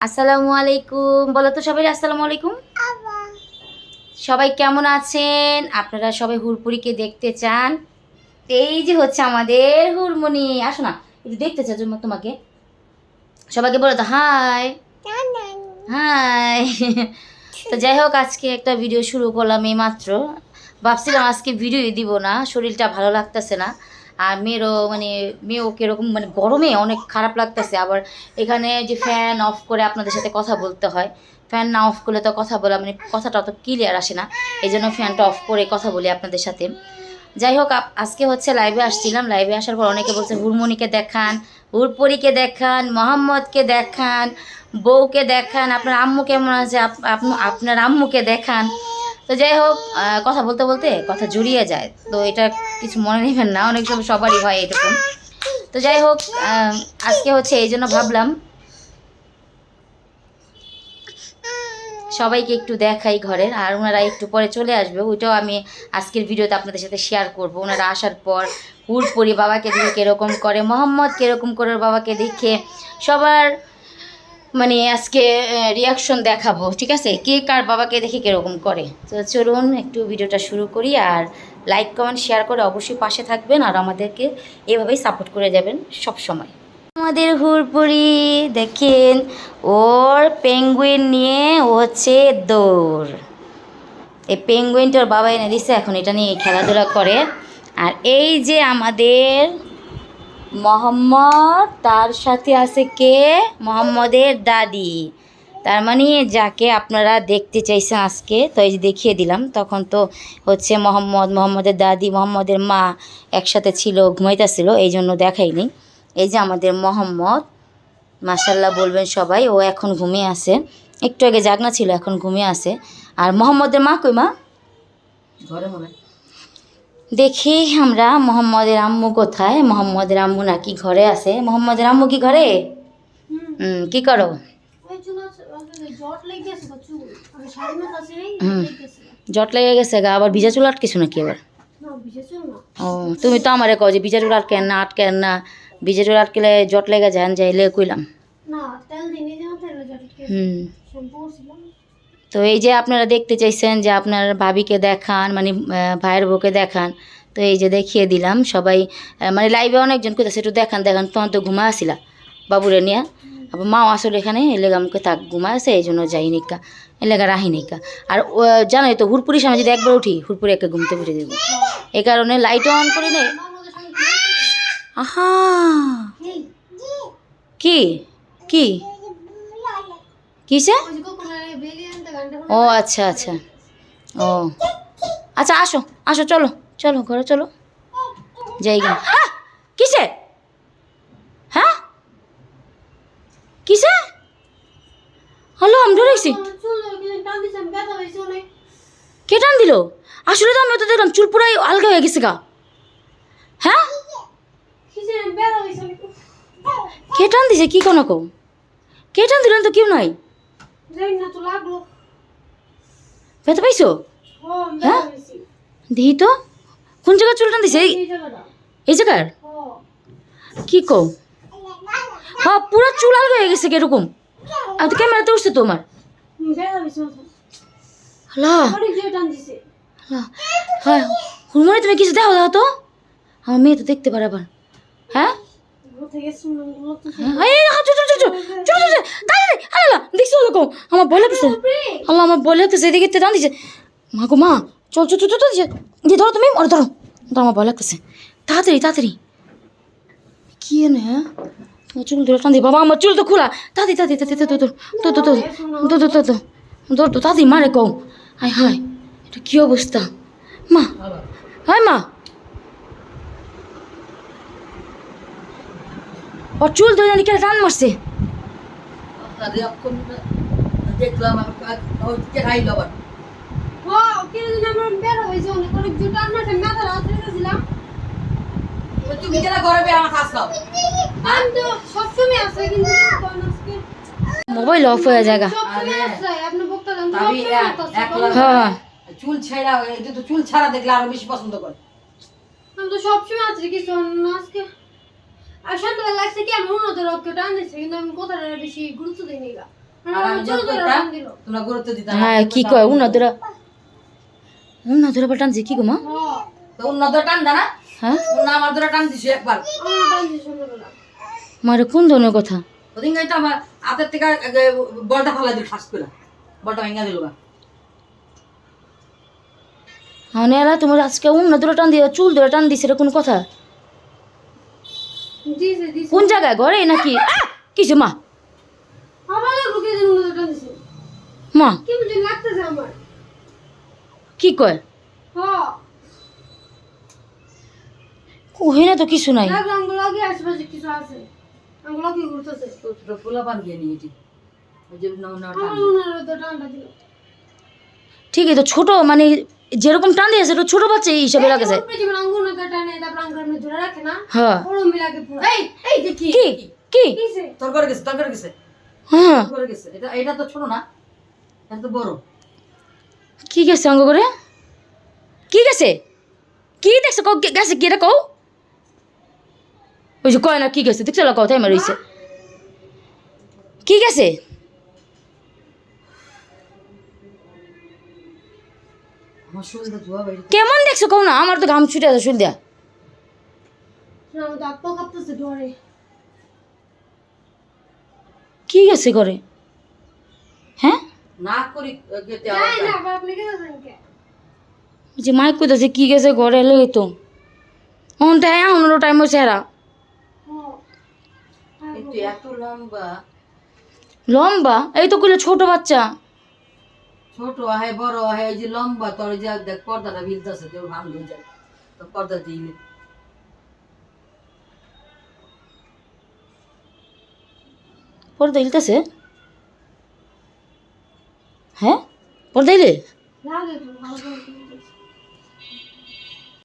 আসসালামু আলাইকুম। বলো তো সবাই আসসালামু আলাইকুম। সবাই কেমন আছেন? আপনারা সবাই হুরপুরিকে দেখতে চান? এই যে হচ্ছে আমাদের হুরমনি। আসো না একটু দেখতে চাই জন্য তোমাকে। সবাইকে বলো তো হাই। হাই। তো যাই হোক আজকে একটা ভিডিও শুরু করলাম এই মাত্র ভাবছিলাম আজকে ভিডিও দিব না, শরীরটা ভালো লাগতেছে না। আর মেয়েরও মানে মেয়েও কীরকম মানে গরমে অনেক খারাপ লাগতেছে। আবার এখানে যে ফ্যান অফ করে আপনাদের সাথে কথা বলতে হয় ফ্যান না অফ করলে তো কথা বলা মানে কথাটা অত ক্লিয়ার আসে না। এই জন্য ফ্যানটা অফ করে কথা বলি আপনাদের সাথে। যাই হোক আজকে হচ্ছে লাইভে আসছিলাম। লাইভে আসার পর অনেকে বলছে, হুরমনিকে দেখান। হুরপরিকে দেখান, মোহাম্মদকে দেখান, বউকে দেখান, আপনার আম্মু কেমন আছে, আপ- আপ- আপনার আম্মুকে দেখান। তো যাই হোক কথা বলতে বলতে কথা জড়িয়ে যায়। তো এটা কিছু মনে নেবেন না, অনেক সময় সবারই হয় এরকম। তো যাই হোক আজকে হচ্ছে এই জন্য ভাবলাম সবাইকে একটু দেখাই ঘরের, আর ওনারা একটু পরে চলে আসবে। ওইটাও আমি আজকের ভিডিওতে আপনাদের সাথে শেয়ার করব। ওনারা আসার পর হুড়পুরি বাবাকে দেখে কীরকম করে, মোহাম্মদ কীরকম করে বাবাকে দেখে সবার মানে আজকে রিয়াকশন দেখাবো, ঠিক আছে? কে কার বাবাকে দেখে কীরকম করে? তো চলুন একটু ভিডিওটা শুরু করি, আর লাইক কমেন্ট শেয়ার করে অবশ্যই পাশে থাকবেন, আর আমাদেরকে এভাবেই সাপোর্ট করে যাবেন সব সময় আমাদের হুড়পুরি দেখেন ওর পেঙ্গুইন নিয়ে ও হচ্ছে দৌড়। এই পেঙ্গুইনটার বাবা এনে দিছে, এখন এটা নিয়ে খেলাধুলা করে। আর এই যে আমাদের মোহাম্মদ, তার সাথে আছে কে? মোহাম্মদের দাদি। তার মানে যাকে আপনারা দেখতে চাইছেন আজকে, তো এই যে দেখিয়ে দিলাম, তখন তো হচ্ছে মোহাম্মদ, মোহাম্মদের দাদি, মোহাম্মদের মা একসাথে ছিল, ঘুমাইতেছিল এই জন্য দেখাইনি। এই যে আমাদের মোহাম্মদ মাসাল্লাহ বলবেন সবাই ও এখন ঘুমিয়ে আছে। একটু আগে জাগনা ছিল এখন ঘুমিয়ে আছে। আর মোহাম্মদের মা কই মা? ঘরে মনে দেখি আমরা মোহাম্মদের আম্মু কোথায়। মোহাম্মদের আম্মু নাকি ঘরে আছে। মোহাম্মদের আম্মু কি ঘরে? হুম কি করো? জট লেগে গেছে গো আবার ভিজা চুল আটকেছো নাকি এবার না। ও তুমি তো আমারে কও যে ভিজা চুল আটকেন না আটকেন না। ভিজা আটকেলে জট লেগে যান যাইলে কইলাম। হুম। তো এই যে আপনারা দেখতে চাইছেন যে আপনার ভাবিকে দেখান মানে ভাইয়ের বউকে দেখান তো এই যে দেখিয়ে দিলাম সবাই মানে লাইভে অনেকজন কোথাছে একটু দেখান দেখান তখন তো ঘুমা আসিলা বাবুরে নিয়ে। আবার মাও আসলে এখানে এলেগা আমাকে থাক ঘুমা আছে এই জন্য যাই নিকা এলেগা রাহি নিকা আর জানোই তো হুরপুরি সামনে যদি একবার উঠি হুরপুরি একে ঘুমতে উঠে দেবো এই কারণে লাইটও অন করি নেই আমার মধ্যে সঙ্গে কি হয়েছে? আহা। কি? কি? কিসে? ও আচ্ছা আচ্ছা। ও। আচ্ছা আসো আসো, চলো চলো, ঘরে চলো। যাই গা কিসে? হ্যাঁ? কিসে? হ্যালো, আমি ধরেছি। কে টান দিল? আসলে তো আমি তো দেখলাম চুল পুরাই আলগা হয়ে গেছে গা। হ্যাঁ? কি। কে টান দিছে কি কোনো কো কে টান দিলেন তো কেউ নাই? ব্যথা পাইছো? হ্যাঁ? দিহি তো। কোন জায়গায় চুল টান দিছে? এই- জায়গার? কি কও? হ্যাঁ পুরো চুল আলগা হয়ে গেছে কীরকম আর তো ক্যামেরাতে উঠছে তোমার। হ্যাঁ হুরমনি তুমি কিছু দেখো দাও তো। আমার মেয়ে তো দেখতে পারে আবার। হ্যাঁ আমার বলে তো আল্লাহ আমার বলে তো সেদিকে টান দিছে মা গো মা চল চল চল চল যে ধরো তুমি ওরা ধরো ধরো আমার ভয় লাগতেছে তাড়াতাড়ি তাড়াতাড়ি কি এনে চুল ধরে টান বাবা আমার চুল তো খোলা তাড়াতাড়ি তাড়াতাড়ি তাড়াতাড়ি তো তো তো তো তো তো তো ধর তো তাড়াতাড়ি মারে কও হায় হায় এটা কি অবস্থা মা হায় মা ওর চুল ধরে নাকি টান মারছে? তো সবসময় মোবাইল অফ হয়ে যায় হ্যাঁ। চুল ছাড়া চুল ছাড়া দেখলে আরও বেশি পছন্দ করে। আমি তো সবসময় আছে কিছু আজকে। আর সন্ধ্যাবেলা লাগছে কি আমি উন্নত রক্ত টান দিচ্ছে কিন্তু আমি কথাটা বেশি গুরুত্ব দিইনি গা। হ্যাঁ কি কয় উন্নতরা? উন্নতরা বা টানছে কি গো মা? হ্যাঁ উন্নত টান দা না। হ্যাঁ? উন্না আমার ধরে টান দিছে একবার। মারে কোন ধরনের কথা? ওদিন গাইতে আমার হাতের থেকে আগে বলটা ফালা দিল ঠাস করে। বলটা ভেঙে দিল গা। তোমার আজকে উন্নতরা টান দিয়ে চুল ধরে টান দিছে এটা কোন কথা? কোন জায়গায়? ঘরে নাকি? কিছু মা? মা? কি কয়? হ্যাঁ ওহে না তো কিছু নাই। কিছু আছে ছোট মানে যেরকম টান দিয়েছে এটা ছোট বাচ্চা এই হিসাবে লাগে যায়। হ্যাঁ। কি? কি? কি? তোর করে গেছে তোর করে গেছে? হ্যাঁ। করে গেছে। এটা এটা তো ছোট না এটা তো বড়। কি গেছে অঙ্গ করে কি গেছে? কি দেখছ? কও গেছে কি এটা কও? ওই যে কয় না কি গেছে? দেখছ না কথাই মারিছে কি গেছে? কেমন দেখছ? কও না আমার তো ঘাম ছুটে আছে শুন দিয়া। কি গেছে করে হ্যাঁ? না করি যে মাইক কইতাছে কি গেছে ঘরে এলে তো। অন তো হ্যাঁ অন্য টাইম হয়েছে এরা লম্বা। লম্বা? এই তো কইলে ছোট বাচ্চা। ছোট হয় বড় হয় এই যে লম্বা তোর যে দেখ পর্দাটা বিলতেছে তোর ভাঙ হয়ে যায় তো পর্দা দিলে পর্দা হিলতেছে? হ্যাঁ? পর্দা হিলে? লাগে ভালো করে।